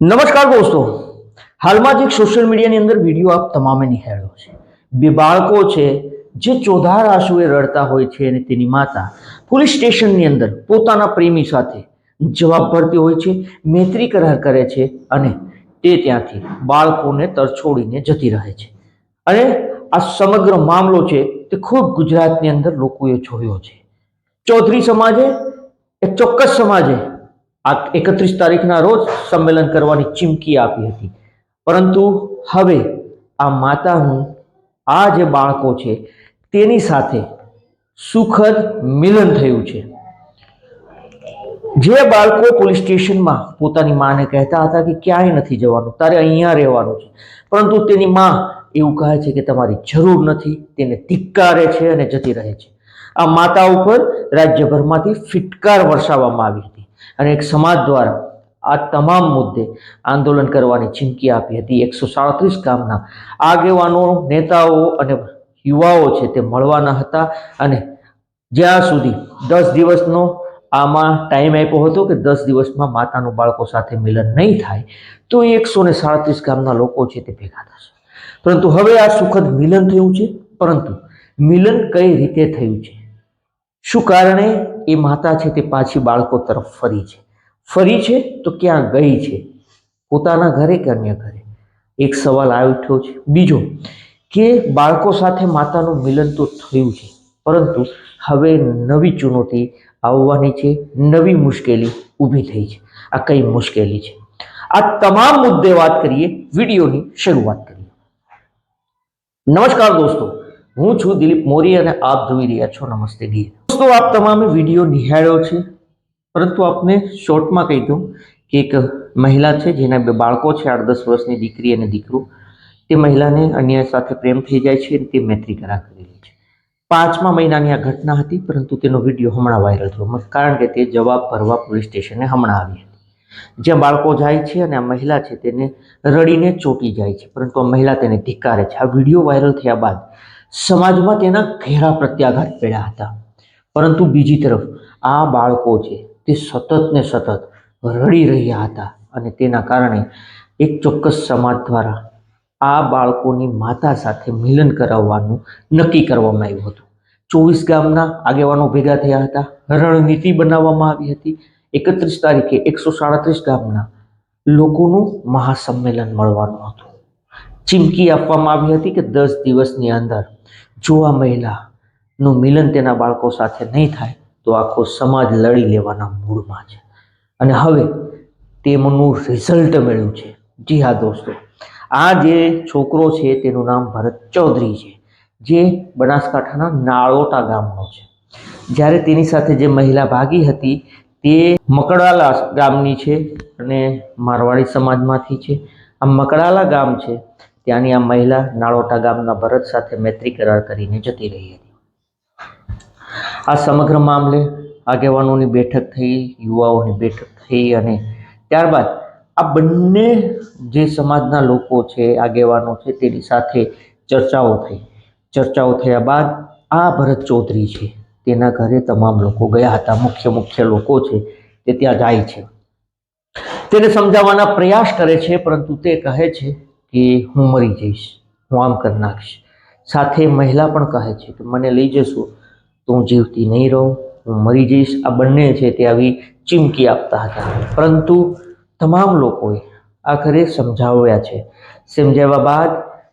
નમસ્કાર દોસ્તો. હાલમાં જ એક સોશિયલ મીડિયાની અંદર વીડિયો આપ તમામે નિહાળ્યો છે. બે બાળકો છે, જે ચોધાર આંસુએ રડતા હોય છે અને તેની માતા પોલીસ સ્ટેશનની અંદર પોતાના પ્રેમી સાથે જવાબ ભરતી હોય છે, મૈત્રી કરાર કરે છે અને તે ત્યાંથી બાળકોને તરછોડીને જતી રહે છે. અને આ સમગ્ર મામલો છે તે ખૂબ ગુજરાતની અંદર લોકોએ જોયો છે. ચૌધરી સમાજે, એક ચોક્કસ સમાજે આ એકત્રીસ તારીખના રોજ સંમેલન કરવાની ચીમકી આપી હતી. પરંતુ હવે આ માતાનું આ જે બાળકો છે, તેની સાથે સુખદ મિલન થયું છે. જે બાળકો પોલીસ સ્ટેશનમાં પોતાની માને કહેતા હતા કે ક્યાંય નથી જવાનું, તારે અહીંયા રહેવાનું છે. પરંતુ તેની માં એવું કહે છે કે તમારી જરૂર નથી, તેને ધિક્કારે છે અને જતી રહે છે. આ માતા ઉપર રાજ્યભરમાંથી ફિટકાર વરસાવવામાં આવી અને એક સમાજ દ્વારા આ તમામ મુદ્દે આંદોલન કરવાની ચીમકી આપી હતી. એકસો સાડત્રીસ ગામના આગેવાનો, નેતાઓ અને યુવાઓ છે તે મળવાના હતા અને જ્યાં સુધી દસ દિવસનો આમાં ટાઈમ આપ્યો હતો કે દસ દિવસમાં માતાનું બાળકો સાથે મિલન નહીં થાય, તો એકસો ને સાડત્રીસ ગામના લોકો છે તે ભેગા થશે. પરંતુ હવે આ સુખદ મિલન થયું છે, પરંતુ મિલન કઈ રીતે થયું છે? શું કારણે એ માતા છે તે પાછી બાળકો તરફ ફરી છે? ફરી છે તો ક્યાં ગઈ છે? પોતાના ઘરે કે અન્ય ઘરે? એક સવાલ આવી ઉઠ્યો છે. બીજો, કે બાળકો સાથે માતાનું મિલન તો થયું છે, પરંતુ હવે નવી ચુનૌતી આવવાની છે, નવી મુશ્કેલી ઊભી થઈ છે. આ કઈ મુશ્કેલી છે? આ તમામ મુદ્દે વાત કરીએ, વિડીયોની શરૂઆત કરીએ. નમસ્કાર દોસ્તો, હું છું દિલીપ મોરી અને આપ જોઈ રહ્યા છો નમસ્તે ગીર. દોસ્તો, આપ તમામે વીડિયો નિહાળ્યો છે. પરંતુ આપને શોર્ટમાં કહી દઉં કે એક મહિલા છે, જેના બે બાળકો છે આઠ દસ વર્ષની દીકરી અને દીકરો. તે મહિલાને અન્ય સાથે પ્રેમ થઈ જાય છે અને તે મૈત્રી કરાર કરેલી છે. પાંચમા મહિનાની આ ઘટના હતી, પરંતુ તેનો વીડિયો હમણાં વાયરલ થયો. કારણ કે તે જવાબ ભરવા પોલીસ સ્ટેશને હમણાં આવી હતી. જ્યાં બાળકો જાય છે અને આ મહિલા છે, તેને રડીને ચોંટી જાય છે. પરંતુ આ મહિલા તેને ધિક્કારે છે. આ વીડિયો વાયરલ થયા બાદ સમાજમાં તેના ઘેરા પ્રત્યાઘાત પડ્યા હતા. પરંતુ બીજી તરફ આ બાળકો છે તે સતત ને સતત રડી રહ્યા હતા અને તેના કારણે એક ચોક્કસ સમાજ દ્વારા આ બાળકોની માતા સાથે મિલન કરાવવાનું નક્કી કરવામાં આવ્યું હતું. ચોવીસ ગામના આગેવાનો ભેગા થયા હતા. રણનીતિ બનાવવામાં આવી હતી. એકત્રીસ તારીખે એકસો સાડત્રીસ ગામના લોકોનું મહાસંમેલન મળવાનું હતું. ચીમકી આપવામાં આવી હતી કે દસ દિવસની અંદર જો આ મહિલાનું મિલન તેના બાળકો સાથે નહીં થાય, તો આખો સમાજ લડી લેવાના મૂડમાં છે. અને હવે તેમનું રિઝલ્ટ મળ્યું છે. જી હા દોસ્તો, આ જે છોકરો છે તેનું નામ ભરત ચૌધરી છે, જે બનાસકાંઠાના નાળોટા ગામનો છે. જ્યારે તેની સાથે જે મહિલા ભાગી હતી, તે મકડાલા ગામની છે અને મારવાડી સમાજમાંથી છે. આ મકડાલા ગામ છે, ત્યાંની આ મહિલા નાળોટા ગામના ભરત સાથે મૈત્રી કરાર કરીને જતી રહી હતી. આ સમગ્ર મામલે આગેવાનોની બેઠક થઈ, યુવાઓની બેઠક થઈ અને ત્યારબાદ આ બંને જે સમાજના લોકો છે, આગેવાનો છે, તેની સાથે ચર્ચાઓ થઈ. ચર્ચાઓ થયા બાદ આ ભરત ચૌધરી છે, તેના ઘરે તમામ લોકો ગયા હતા, મુખ્ય મુખ્ય લોકો છે, તે ત્યાં જાય છે. તેને સમજાવવાના પ્રયાસ કરે છે, પરંતુ તે કહે છે કે હું મરી જઈશ, હું આમ કરી નાખીશ. સાથે મહિલા પણ કહે છે કે, મને લઈ જશો તો હું જીવતી નહીં રહું, હું મરી જઈશ. આ બંને છે તે આવી ચીમકી આપતા હતા. પરંતુ તમામ લોકોએ આખરે સમજાવ્યા છે. સમજાવ્યા બાદ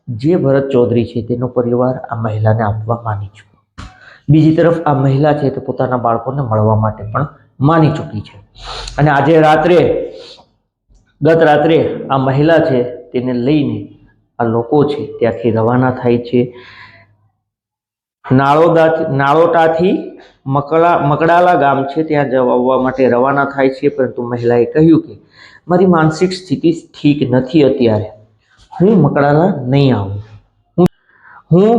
જે ભરત ચૌધરી છે તેનો પરિવાર આ મહિલાને આપવા માની ચૂક્યો. બીજી તરફ આ મહિલા છે તે પોતાના બાળકોને મળવા માટે પણ માની ચૂકી છે. અને આજે રાત્રે, ગત રાત્રે આ મહિલા છે તેને લઈને આ લોકો છે ત્યાંથી રવાના થાય છે. નાળોદા નાળોટાથી મકડા મકડાલા ગામ છે, ત્યાં જવા માટે રવાના થાય છે, પરંતુ મહિલાએ કહ્યું કે મારી માનસિક સ્થિતિ ઠીક નથી અત્યારે. હું મકડાલા નહીં આવું. હું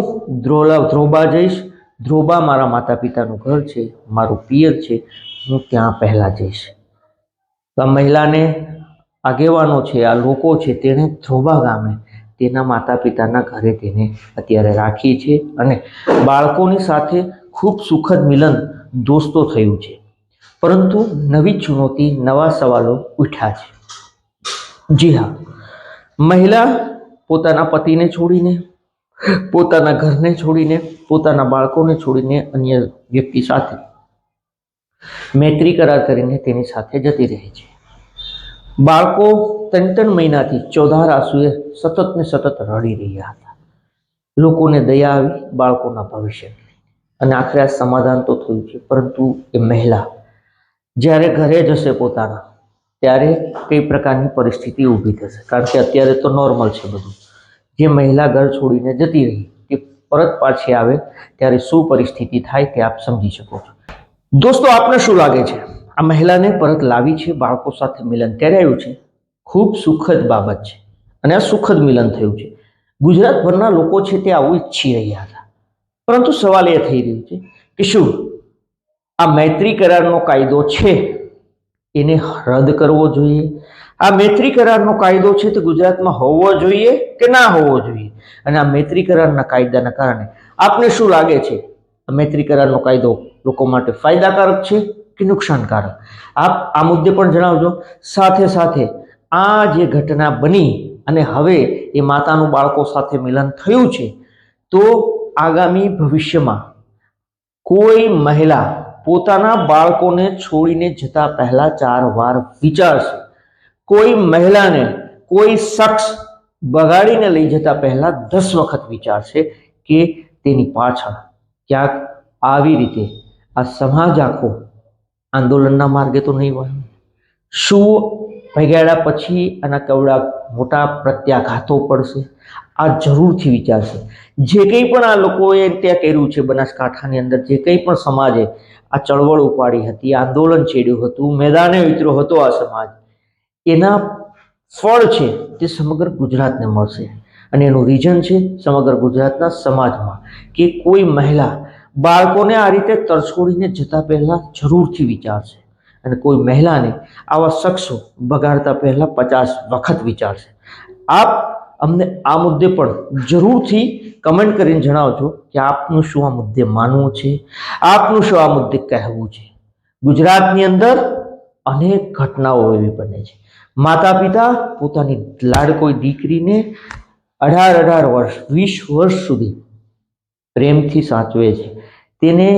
ધ્રોલા ધ્રોબા જઈશ. ધ્રોબા મારા માતા પિતાનું ઘર છે, મારું પિયર છે, હું ત્યાં પહેલાં જઈશ. આ મહિલાને આગેવાનો છે, આ લોકો છે, તેણે ધ્રોબા ગામે તેના માતા પિતાના ઘરે તેને અત્યારે રાખી છે અને બાળકોની સાથે ખૂબ સુખદ મિલન દોસ્તો થયું છે. પરંતુ નવી ચુનૌતી, નવા સવાલો ઉઠ્યા છે. જી હા, મહિલા પોતાના પતિને છોડીને, પોતાના ઘરને છોડીને, પોતાના બાળકોને છોડીને અન્ય વ્યક્તિ સાથે મૈત્રી કરાર કરીને તેની સાથે જતી રહે છે. બાળકો ત્રણ ત્રણ મહિનાથી ચોધાર આંસુએ સતત ને સતત રડી રહ્યા હતા. લોકોને દયા આવી, બાળકોના ભવિષ્ય અને આખરે આ સમાધાન તો થયું છે, પરંતુ એ મહિલા જ્યારે ઘરે જશે પોતાના, ત્યારે કઈ પ્રકારની પરિસ્થિતિ ઊભી થશે? કારણ કે અત્યારે તો નોર્મલ છે બધું. જે મહિલા ઘર છોડીને જતી રહી, તે પરત પાછી આવે, ત્યારે શું પરિસ્થિતિ થાય તે આપ સમજી શકો છો. દોસ્તો, આપને શું લાગે છે? આ મહિલાને પરત લાવી છે, બાળકો સાથે મિલન ત્યારે આવ્યું છે. ખૂબ સુખદ બાબત છે અને આ સુખદ મિલન થયું છે. ગુજરાતભરના લોકો છે તે આવું ઈચ્છી રહ્યા હતા. પરંતુ સવાલ એ થઈ રહ્યું છે કે શું આ મૈત્રી કરારનો કાયદો છે? એને રદ કરવો જોઈએ? આ મૈત્રી કરારનો કાયદો છે તે ગુજરાતમાં હોવો જોઈએ કે ના હોવો જોઈએ? અને આ મૈત્રી કરારના કાયદાના કારણે આપને શું લાગે છે? મૈત્રી કરારનો કાયદો લોકો માટે ફાયદાકારક છે? કે નુકસાનકારક. આપ આ મુદ્દે પણ જણાવજો. સાથે સાથે આ જે ઘટના બની અને હવે એ માતાનું બાળકો સાથે મિલન થયું છે, તો આગામી ભવિષ્યમાં કોઈ મહિલા પોતાના બાળકોને છોડીને જતા પહેલા ચાર વાર વિચારશે. કોઈ મહિલાને કોઈ શખ્સ બગાડીને લઈ જતા પહેલા દસ વખત વિચારશે કે તેની પાછળ ક્યાંક આવી રીતે આ સમાજ આખો આંદોલનના માર્ગે તો નહીં વહે શું ભગાડ્યા પછી આના કવડા મોટા પ્રત્યાઘાતો પડશે? આ જરૂરથી વિચારશે. જે કંઈ પણ આ લોકોએ ત્યાં કર્યું છે બનાસકાંઠાની અંદર, જે કંઈ પણ સમાજે આ ચળવળ ઉપાડી હતી, આંદોલન છેડ્યું હતું, મેદાને ઉતર્યો હતો આ સમાજ, એના ફળ છે તે સમગ્ર ગુજરાતને મળશે. અને એનું રીઝન છે સમગ્ર ગુજરાતના સમાજમાં કે કોઈ મહિલા બાળકોને આ રીતે તરછોડીને જતા પહેલા જરૂરથી વિચારશે. અને કોઈ મહિલાને આવા શખ્સો બગાડતા પહેલા પચાસ વખત વિચારશે. આપ અમને આ મુદ્દે પણ જરૂરથી કમેન્ટ કરીને જણાવજો કે આપનું શું આ મુદ્દે માનવું છે? આપનું શું આ મુદ્દે કહેવું છે? ગુજરાતની અંદર અનેક ઘટનાઓ એવી બને છે. માતા પિતા પોતાની લાડકોઈ દીકરીને અઢાર અઢાર વર્ષ, વીસ વર્ષ સુધી પ્રેમથી સાચવે છે. તેને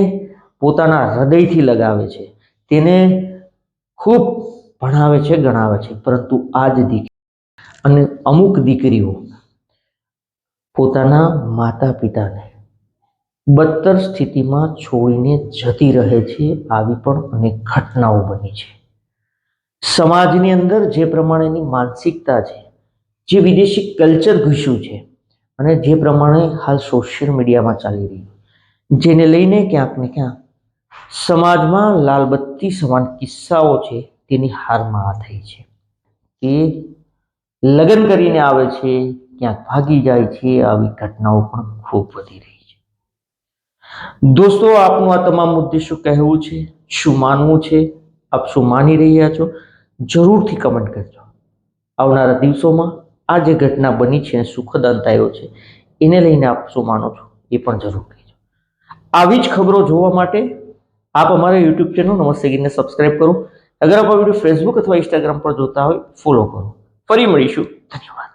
પોતાના હૃદયથી લગાવે છે. તેને ખૂબ ભણાવે છે, ગણાવે છે. પરંતુ આ જ દીકરી અને અમુક દીકરીઓ પોતાના માતા પિતાને બદતર સ્થિતિમાં છોડીને જતી રહે છે, આવી પણ અનેક ઘટનાઓ બની છે. સમાજની અંદર જે પ્રમાણેની માનસિકતા છે, જે વિદેશી કલ્ચર ઘૂસ્યું છે, અને જે પ્રમાણે હાલ સોશિયલ મીડિયામાં ચાલી રહ્યું જેને લઈને ક્યાંક ને ક્યાંક સમાજમાં લાલબત્તી સમાન કિસ્સાઓ છે, તેની હારમાં આ થઈ છે. કે લગ્ન કરીને આવે છે, ક્યાંક ભાગી જાય છે, આવી ઘટનાઓ પણ ખૂબ વધી રહી છે. દોસ્તો, આપનું આ તમામ મુદ્દે શું કહેવું છે, શું માનવું છે, આપ શું માની રહ્યા છો, જરૂરથી કમેન્ટ કરજો. આવનારા દિવસોમાં આ જે ઘટના બની છે અને સુખદ અંત આવ્યો છે, એને લઈને આપ શું માનો છો, એ પણ જરૂર કહેજો. આવી જ ખબરો જોવા માટે આપ અમારા યુટ્યુબ ચેનલ નમસ્તે ગીરને સબસ્ક્રાઇબ કરો. અગર આપ આ વીડિયો ફેસબુક અથવા ઇન્સ્ટાગ્રામ પર જોતા હોય ફોલો કરો. ફરી મળીશું. ધન્યવાદ.